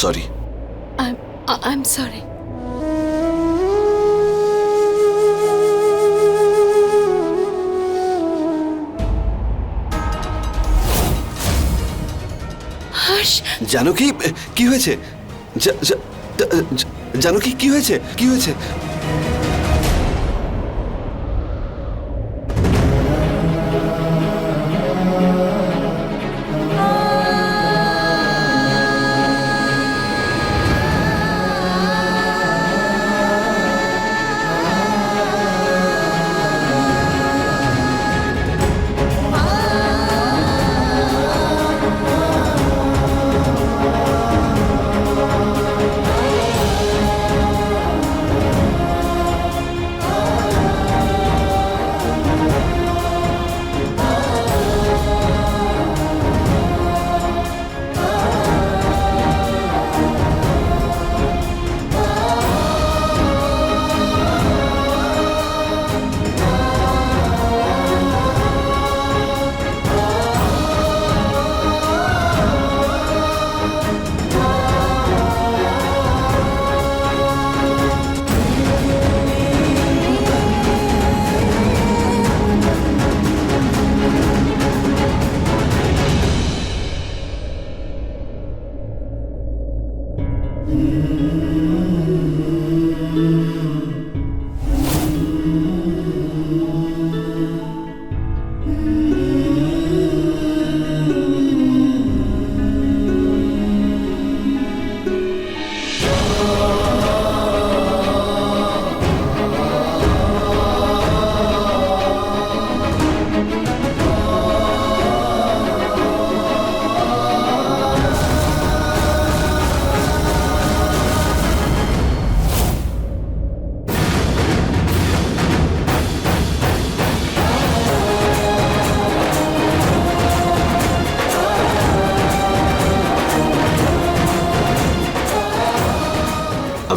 Sorry. I am sorry Harsh জানো কি কি হয়েছে? জানো কি কি হয়েছে? কি হয়েছে?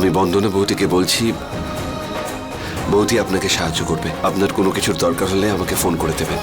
আমি বন্দনা বৌদিকে বলছি, বৌদি আপনাকে সাহায্য করবে। আপনার কোনো কিছুর দরকার হলে আমাকে ফোন করে দেবেন।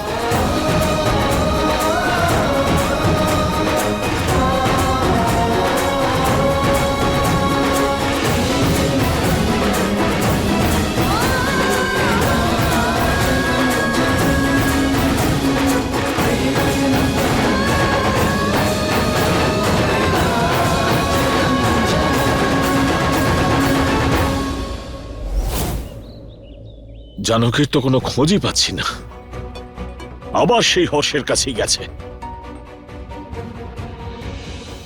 জানকীর তো কোনো খোঁজই পাচ্ছি না। আবার সেই হর্ষের কাছেই গেছে।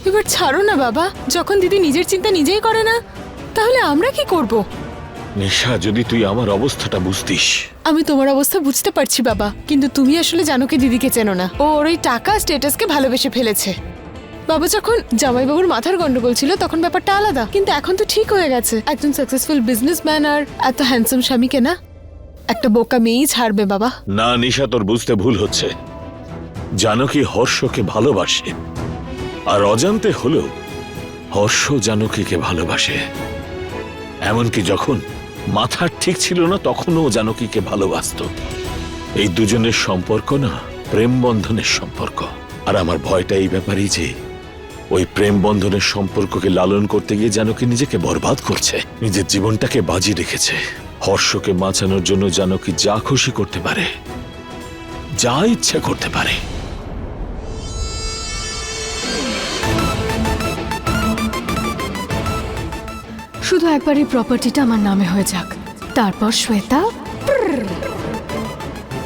এবার ছাড়ো না বাবা যখন দিদি নিজের চিন্তা নিজেই করে না তাহলে আমরা কি করব? নিশা যদি তুই আমার অবস্থাটা বুঝতিস। আমি তোমার অবস্থা বুঝতে পারছি বাবা কিন্তু তুমি আসলে জানো কি দিদিকে চেনো না। ও ওর ওই টাকা স্টেটাসকে ভালোবেসে ফেলেছে। বাবা যখন জামাইবাবুর মাথার গন্ডগোল ছিল তখন ব্যাপারটা আলাদা কিন্তু এখন তো ঠিক হয়ে গেছে। একজন সাকসেসফুল বিজনেসম্যান আর এত হ্যান্ডসাম স্বামীকে না? একটা বোকা মেয়েই ছাড়বে, বাবা। না, নিশা, তোর বুঝতে ভুল হচ্ছে। জানকী হর্ষকে ভালোবাসে। আর অজান্তে হলেও হর্ষ জানকীকে ভালোবাসে। এমনকি যখন মাথার ঠিক ছিল না, তখনও জানকীকে ভালোবাসতো। এই দুজনের সম্পর্ক না প্রেম বন্ধনের সম্পর্ক। আর আমার ভয়টা এই ব্যাপারেই যে, ওই প্রেম বন্ধনের সম্পর্ককে লালন করতে গিয়ে জানকী নিজেকে বরবাদ করছে। নিজের জীবনটাকে বাজি রেখেছে। হর্ষকে বাঁচানোর জন্য জানকী যা খুশি করতে পারে, যা ইচ্ছে করতে পারে। শুধু একবার এই প্রপার্টিটা আমার নামে হয়ে যাক। তারপর শ্বেতা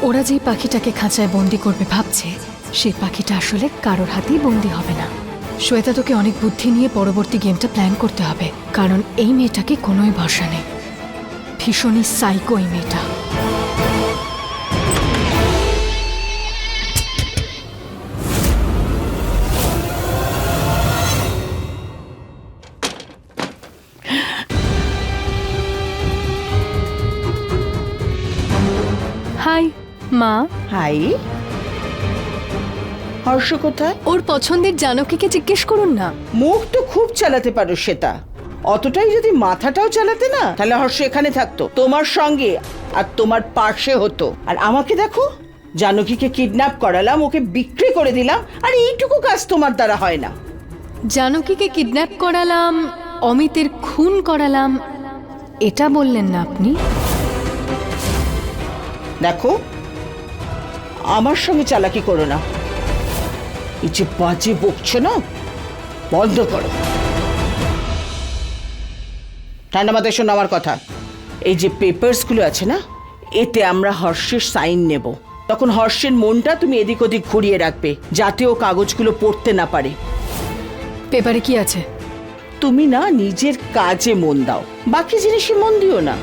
ওরা যেই পাখিটাকে খাঁচায় বন্দি করবে ভাবছে, সেই পাখিটা আসলে কারোর হাতেই বন্দি হবে না। শ্বেতা তোকে অনেক বুদ্ধি নিয়ে পরবর্তী গেমটা প্ল্যান করতে হবে, কারণ এই মেয়েটাকে কোনোই ভরসা নেই। ভীষণই সাইকো এই মেয়েটা। হাই মা। হাই। হর্ষ কোথায়? ওর পছন্দের জানকীকে জিজ্ঞেস করুন না। মুখ তো খুব চালাতে পারো শ্বেতা অতটাই যদি মাথাটাও চালাতে না তাহলে হর্ষ এখানে থাকতো তোমার সঙ্গে আর তোমার পাশে হতো। আর আমাকে দেখো জানকীকে কিডন্যাপ করালাম ওকে বিক্রি করে দিলাম আর এইটুকু কাজ তোমার দ্বারা হয় না। জানকীকে কিডন্যাপ করালাম অমিতের খুন করালাম এটা বললেন না আপনি? দেখো আমার সঙ্গে চালাকি করো না। এই যে বাজে বকছো না বন্ধ করো। ঠান্ডা মাথায় শোনো আমার কথা। এই যে পেপারসগুলো আছে না এতে আমরা হর্ষের সাইন নেব। তখন হর্ষের মনটা তুমি এদিক ওদিক ঘুরিয়ে রাখবে যাতে ও কাগজগুলো পড়তে না পারে। পেপারে কি আছে? তুমি না নিজের কাজে মন দাও বাকি জিনিসে মন দিও না।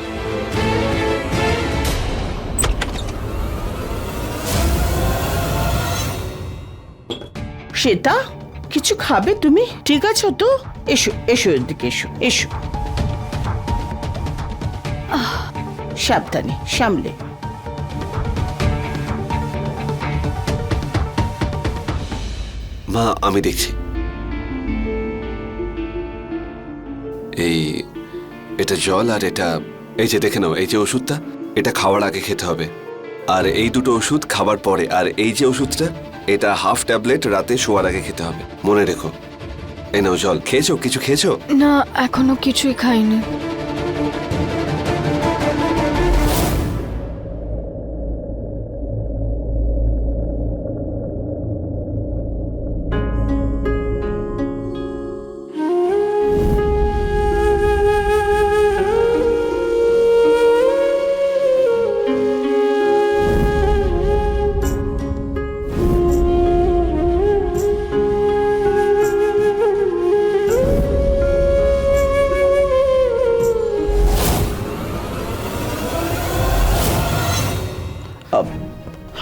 সেটা কিছু খাবে তুমি? ঠিক আছো তো? এসো এসো এদিকে এসো এসো। সাবধানে সামলে। মা আমি দেখছি। এই এটা জল আর এটা এই যে দেখে নাও এই যে ওষুধটা এটা খাওয়ার আগে খেতে হবে। আর এই দুটো ওষুধ খাবার পরে আর এই যে ওষুধটা এটা হাফ ট্যাবলেট রাতে শোয়ার আগে খেতে হবে। মনে রেখো। এই নাও জল খেয়েছো? কিছু খেয়েছো? না এখনও কিছুই খাইনি।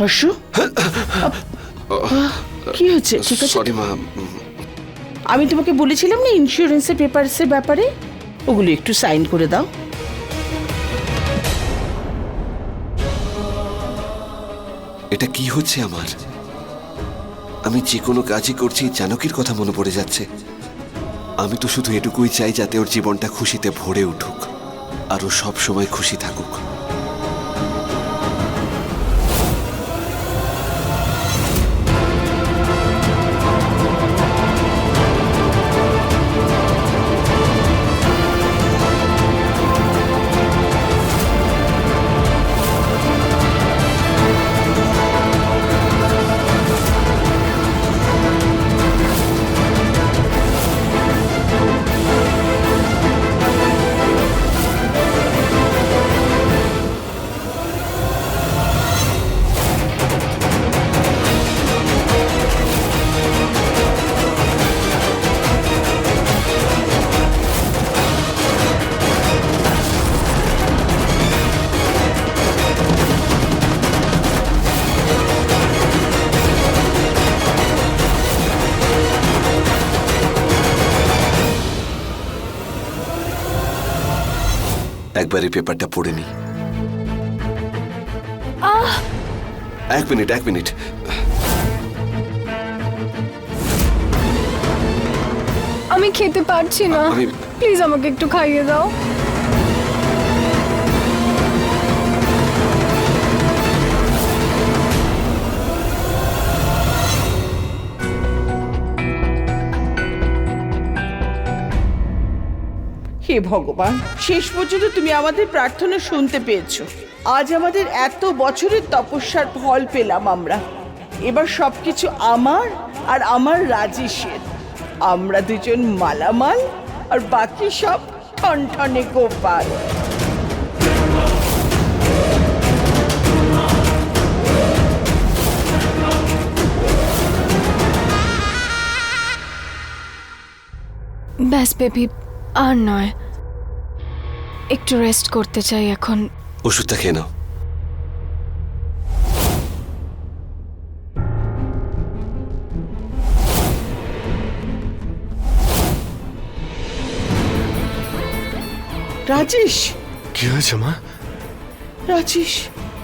হর্ষ? কি হচ্ছে ঠিক আছে। সরি মা আমি তোমাকে বলেছিলাম না ইন্স্যুরেন্সের পেপারসের ব্যাপারে? ওগুলো একটু সাইন করে দাও। এটা কি হচ্ছে আমার? আমি যে কোনো কাজই করছি জানকীর কথা মনে পড়ে যাচ্ছে। আমি তো শুধু এটুকুই চাই যাতে ওর জীবনটা খুশিতে ভরে উঠুক আর ও সব সময় খুশি থাকুক। একবার এই পেপারটা পড়ে নি। এক মিনিট এক মিনিট। আমি খেতে পারছি না। আমি- প্লিজ আমাকে একটু খাইয়ে দাও। হে ভগবান, শেষ পর্যন্ত তুমি আমাদের প্রার্থনা শুনতে পেয়েছ। আজ আমাদের এত বছরের তপস্যার ফল পেলাম আমরা। এবার সবকিছু আমার আর আমার রাজেশের। আমরা দুজন মালামাল আর বাকি সব ঠনঠনে গোপাল। ব্যাস বেবি, আর নয়। একটু রেস্ট করতে চাই এখন। ওষুধটা খেয়ে নাও। রাজেশ! কি হয়েছে মা? রাজেশ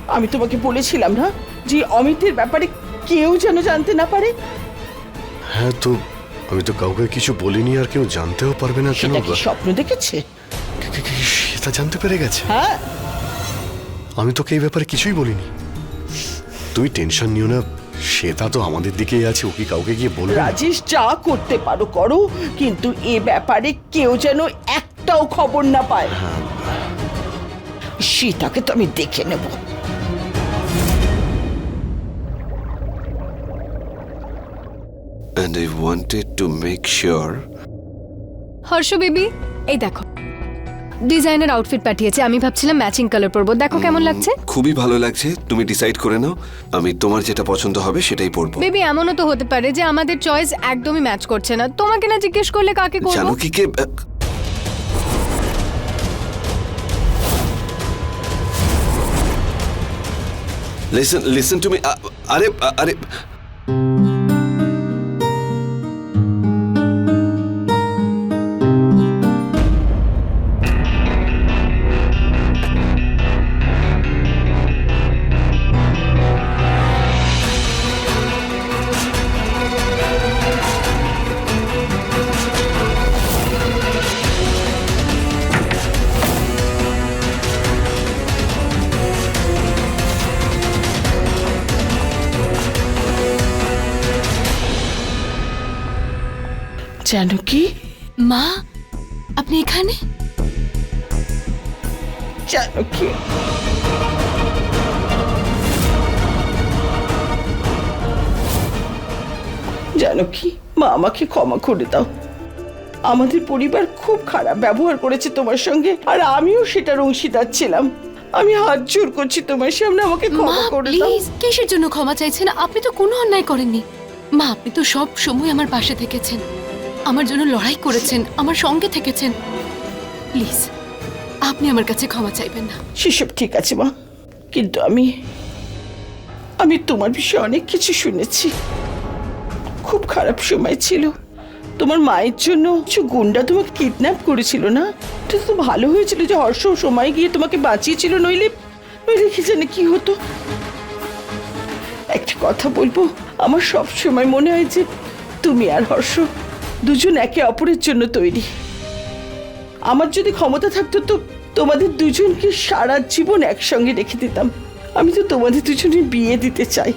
আমি তোমাকে বলেছিলাম না যে অমিতের ব্যাপারে কেউ যেন জানতে না পারে? হ্যাঁ তো আমি তো কাউকে কিছু বলিনি আর কেউ জানতেও পারবে না কেন স্বপ্ন দেখেছে? কি- জানতে পেরে গেছে। হ্যাঁ। আমি তোকে এই ব্যাপারে কিছুই বলিনি। তুমি টেনশন নিও না শ্বেতা তো আমাদের দিকেই আছে ও কি কাউকে গিয়ে বলবে? না? রাজেশ যা করতে পারো করো কিন্তু এ ব্যাপারে কেউ যেন একটাও খবর না পায়। সীতাকে তো আমি দেখে নেব। And I wanted to make sure Harsh baby এই দেখো। ডিজাইনার আউটফিট পাঠিয়েছে আমি ভাবছিলাম ম্যাচিং কালার পরবো। দেখো কেমন লাগছে? খুবই ভালো লাগছে তুমি ডিসাইড করে নাও আমি তোমার যেটা পছন্দ হবে সেটাই পরবো। বেবি এমনও তো হতে পারে যে আমাদের চয়েস একদমই ম্যাচ করছে না। তোমাকে না জিজ্ঞেস করলে কাকে করব? জানকীকে আহ, Listen, listen to me. আ- আরে আরে জানো কি? মা আপনি এখানে? জানো কি? জানো কি? মা আমাকে ক্ষমা করে দাও। আমাদের পরিবার খুব খারাপ ব্যবহার করেছে তোমার সঙ্গে আর আমিও সেটার অংশীদার ছিলাম। আমি হাত জোর করছি তোমার সামনে আমাকে ক্ষমা করে দাও। কিসের জন্য ক্ষমা চাইছেন? আপনি তো কোনো অন্যায় করেননি। মা আপনি তো সব সময় আমার পাশে থেকেছেন। আমার জন্য লড়াই করেছেন, আমার সঙ্গে থেকেছেন। প্লিজ, আপনি আমার কাছে ক্ষমা চাইবেন না। সেসব ঠিক আছে, মা। কিন্তু আমি আমি তোমার বিষয়ে অনেক কিছু শুনেছি। খুব খারাপ সময় ছিল। তোমার মায়ের জন্য কিছু গুন্ডা তোমাকে কিডন্যাপ করেছিল না? এটা তো ভালো হয়েছিল যে হর্ষ সময় গিয়ে তোমাকে বাঁচিয়েছিল, নইলে নইলে কি জানে কি হতো। একটা কথা বলব, আমার সব সময় মনে হয় যে তুমি আর হর্ষ দুজন একে অপরের জন্য তৈরি। আমার যদি ক্ষমতা থাকতো তো তোমাদের দুজনকে সারা জীবন একসঙ্গে রেখে দিতাম। আমি তো তোমাদের দুজনের বিয়ে দিতে চাই।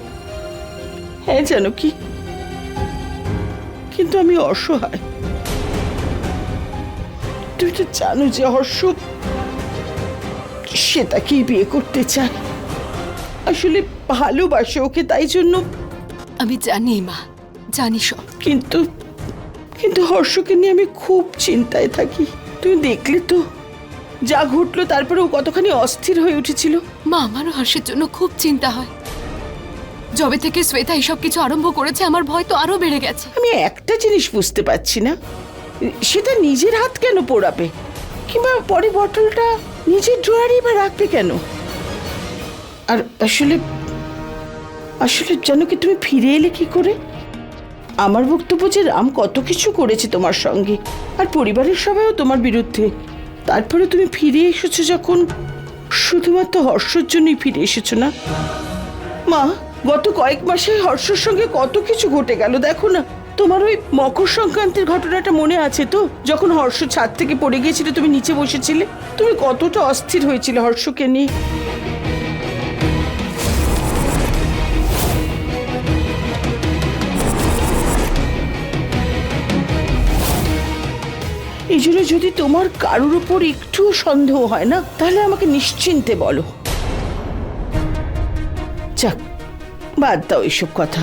হ্যাঁ জানো কি? কিন্তু আমি অসহায়। তুমি তো জানো যে হর্ষ সেটাকেই বিয়ে করতে চায়। আসলে ভালোবাসে ওকে তাই জন্য আমি জানি মা জানি সব। কিন্তু কিন্তু হর্ষকে নিয়ে আমি খুব চিন্তায় থাকি। তুমি দেখলে তো যা ঘটলো তারপরে ও কতখানি অস্থির হয়ে উঠেছিল। মা আমারও হর্ষের জন্য খুব চিন্তা হয়। যবে থেকে শ্বেতা এইসব কিছু আরম্ভ করেছে আমার ভয় তো আরও বেড়ে গেছে। আমি একটা জিনিস বুঝতে পারছি না। সেটা নিজের হাত কেন পোড়াবে? কিংবা পরে বটলটা নিজের ড্রয়ারেই বা রাখবে কেন? আর আসলে আসলে জানো কি তুমি ফিরে এলে কি করে? আমার বক্তব্য যে রাম কত কিছু করেছে তোমার সঙ্গে, আর পরিবারের সবাইও তোমার বিরুদ্ধে। তারপরে তুমি ফিরে এসেছ যখন? শুধুমাত্র হর্ষর জন্যই ফিরে এসেছ না? মা, গত কয়েক মাসে হর্ষর সঙ্গে কত কিছু ঘটে গেল দেখো না। তোমার ওই মকর সংক্রান্তির ঘটনাটা মনে আছে তো? যখন হর্ষ ছাদ থেকে পড়ে গিয়েছিল, তুমি নিচে বসেছিলে। তুমি কতটা অস্থির হয়েছিলে হর্ষকে নিয়ে। জন্য যদি তোমার কারোর উপর একটুও সন্দেহ হয় না তাহলে আমাকে নিশ্চিন্তে বলো। যাক বাদ দাও এসব কথা।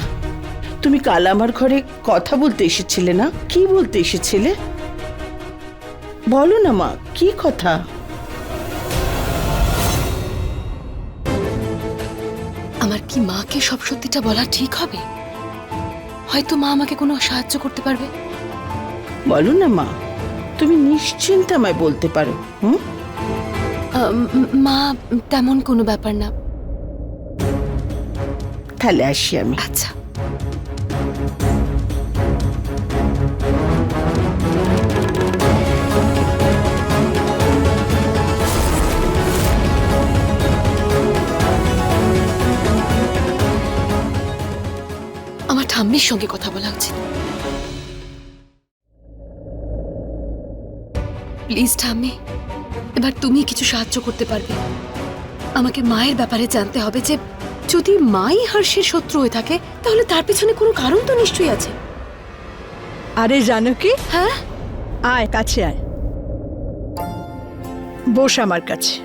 তুমি কাল আমার ঘরে কথা বলতে এসেছিলে না? কি বলতে এসেছিলে? বলো না মা কি কথা? আমার কি মাকে সব সত্যিটা বলা ঠিক হবে? হয়তো মা আমাকে কোনো সাহায্য করতে পারবে? বলো না মা। তুমি নিশ্চিন্তে আমায় বলতে পারো হুম? মা তেমন কোনো ব্যাপার না। তাহলে আসি আমি। আচ্ছা। আমার ঠাম্মির সঙ্গে কথা বলা উচিত। প্লিজ ঠাম্মি। এবার তুমি কিছু সাহায্য করতে পারবে। আমাকে মায়ের ব্যাপারে জানতে হবে যে যদি মাই হর্ষের শত্রু হয়ে থাকে তাহলে তার পিছনে কোনো কারণ তো নিশ্চয়ই আছে। আরে জানো কি হ্যাঁ? আয় কাছে আয়। বস আমার কাছে।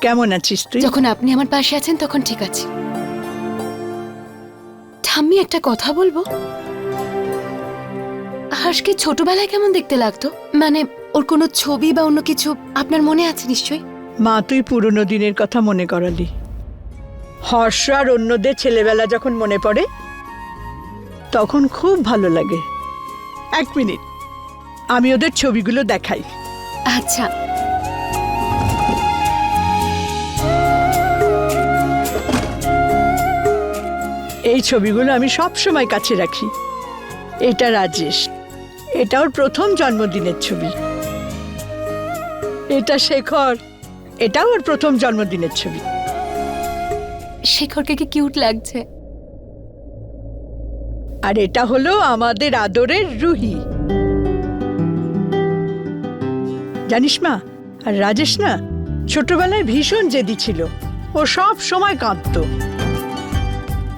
কেমন আছিস তুই? যখন আপনি আমার পাশে আছেন তখন ঠিক আছে। ঠাম্মি একটা কথা বলব? হর্ষকে ছোটবেলায় কেমন দেখতে লাগতো? মানে ওর কোনো ছবি বা অন্য কিছু আপনার মনে আছে নিশ্চয়ই? মা তুই পুরনো দিনের কথা মনে করালি। হর্ষ আর অন্যদের ছেলেবেলা যখন মনে পড়ে তখন খুব ভালো লাগে। এক মিনিট। আমি ওদের ছবিগুলো দেখাই। আচ্ছা। এই ছবিগুলো আমি সব সময় কাছে রাখি। এটা রাজেশ। এটা ওর প্রথম জন্মদিনের ছবি। এটা শেখর। এটাও ওর প্রথম জন্মদিনের ছবি। শেখরকে কি কিউট লাগছে? আর এটা হলো আমাদের আদরের রুহি। জানিস মা আর রাজেশ না ছোটবেলায় ভীষণ জেদি ছিল। ও সব সময় কাঁদত।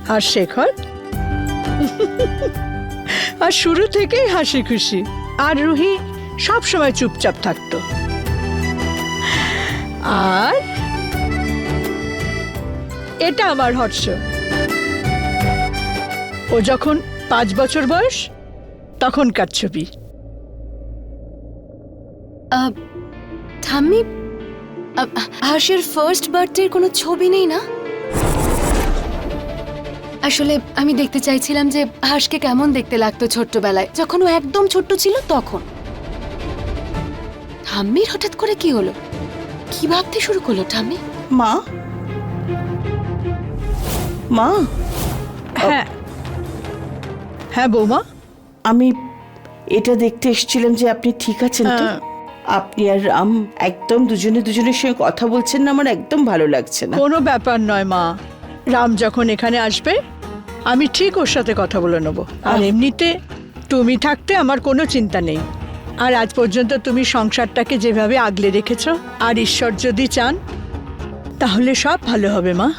আর শেখর? আর শুরু থেকেই হাসি খুশি। আর রুহি সব সময় চুপচাপ থাকতো। আর এটা আমার হর্ষ। ও যখন পাঁচ বছর বয়স, তখনকার ছবি। হর্ষের ফার্স্ট বার্থডের কোনো ছবি নেই না? আসলে আমি দেখতে চাইছিলাম যে হর্ষকে কেমন দেখতে লাগতো ছোট্টবেলায়। যখন ও একদম ছোট্ট ছিল তখন। ঠাম্মির হঠাৎ করে কি হলো? কি ভাবতে শুরু করল ঠাম্মি? মা? মা? হ্যাঁ। হ্যাঁ বৌমা? আমি এটা দেখতে এসেছিলাম যে আপনি ঠিক আছেন তো? হ্যাঁ। আপনি আর রাম একদম দুজনে দুজনের সঙ্গে কথা বলছেন না আমার একদম ভালো লাগছে না। কোনো ব্যাপার নয় মা। রাম যখন এখানে আসবে আমি ঠিক ওর সাথে কথা বলে নেব। আর এমনিতে তুমি থাকতে আমার কোনো চিন্তা নেই। আর আজ পর্যন্ত তুমি সংসারটাকে যেভাবে আগলে রেখেছ আর ঈশ্বর যদি চান তাহলে সব ভালো হবে মা।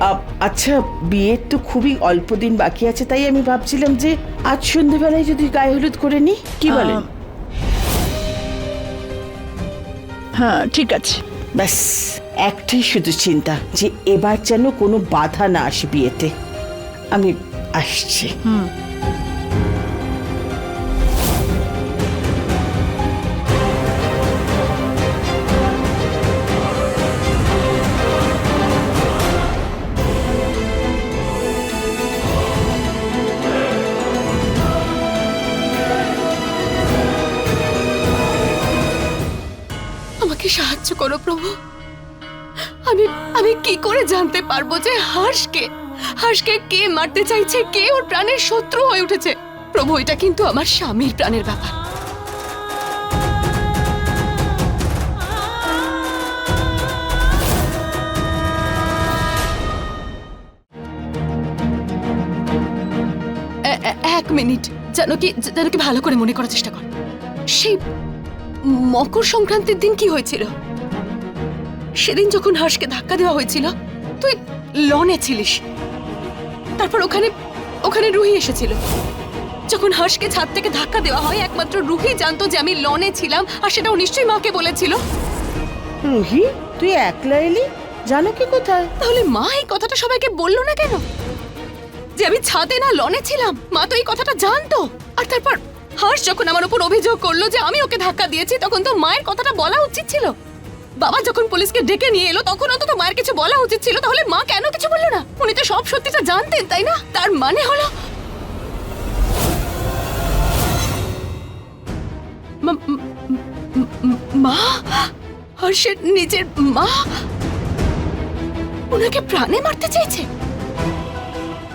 আ- আচ্ছা বিয়ের তো খুবই অল্প দিন বাকি আছে তাই আমি ভাবছিলাম যে আজ সন্ধ্যেবেলায় যদি গায়ে হলুদ করে নি কি বলেন? হ্যাঁ ঠিক আছে। ব্যাস একটাই শুধু চিন্তা যে এবার যেন কোনো বাধা না আসে বিয়েতে। আমি আসছি। আমাকে সাহায্য করো প্রভু। আমি আমি কি করে জানতে পারব যে হার্ষকে হার্ষকে কে মারতে চাইছে, কে ওর প্রাণের শত্রু হয়ে উঠেছে? প্রভু, এটা কিন্তু আমার স্বামীর প্রাণের ব্যাপার। এক মিনিট। যেন কি যেন কি ভালো করে মনে করার চেষ্টা কর। সেই মকর সংক্রান্তির দিন কি হয়েছিল? সেদিন যখন হাঁসকে ধাক্কা দেওয়া হয়েছিল, তুই লনে ছিলিস। তারপর ওখানে ওখানে রুহি এসেছিল। যখন হাঁসকে ছাদ থেকে ধাক্কা দেওয়া হয় একমাত্র রুহি জানতো যে আমি লনে ছিলাম আর সেটাও নিশ্চয়ই মাকে বলেছিল। রুহি তুই একলা এলি? জানো কি কোথায়? তাহলে মা এই কথাটা সবাইকে বলল না কেন? যে আমি ছাদে না লনে ছিলাম। মা তো এই কথাটা জানতো। আর তারপর হর্ষ যখন আমার উপর অভিযোগ করল যে আমি ওকে ধাক্কা দিয়েছি তখন তো মায়ের কথাটা বলা উচিত ছিল। বাবা যখন পুলিশকে ডেকে নিয়ে এলো, তখন অন্তত মায়ের কিছু বলা উচিত ছিল, তাহলে মা কেন কিছু বলল না? উনি তো সব সত্যিটা জানতেন, তাই না? তার মানে হলো মা- হর্ষের নিজের মা? ওনাকে প্রাণে মারতে চাইছে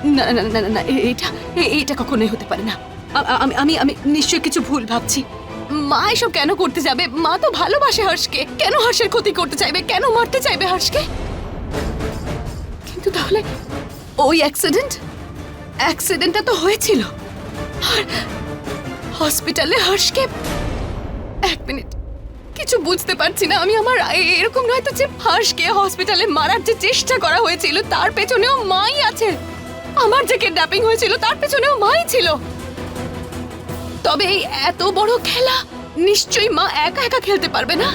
না না না না এটা এটা কখনোই হতে পারে না। আমি আমি আমি নিশ্চয়ই কিছু ভুল ভাবছি। মা এসব কেন করতে যাবে? মা তো ভালোবাসে হর্ষকে। কেন হর্ষের ক্ষতি করতে চাইবে? কেন মারতে চাইবে হর্ষকে? কিন্তু তাহলে ওই অ্যাক্সিডেন্ট অ্যাক্সিডেন্টটা তো হয়েছিল। আর হসপিটালে হর্ষকে এক মিনিট কিছু বুঝতে পারছি না। আমি আমার এরকম নয় তো যে হর্ষকে হসপিটালে মারার যে চেষ্টা করা হয়েছিল, তার পেছনেও মাই আছে। আমার যে কিডন্যাপিং হয়েছিল, তার পেছনেও মাই ছিল। তবে এই এত বড় খেলা নিশ্চয়ই মা একা একা খেলতে পারবে না?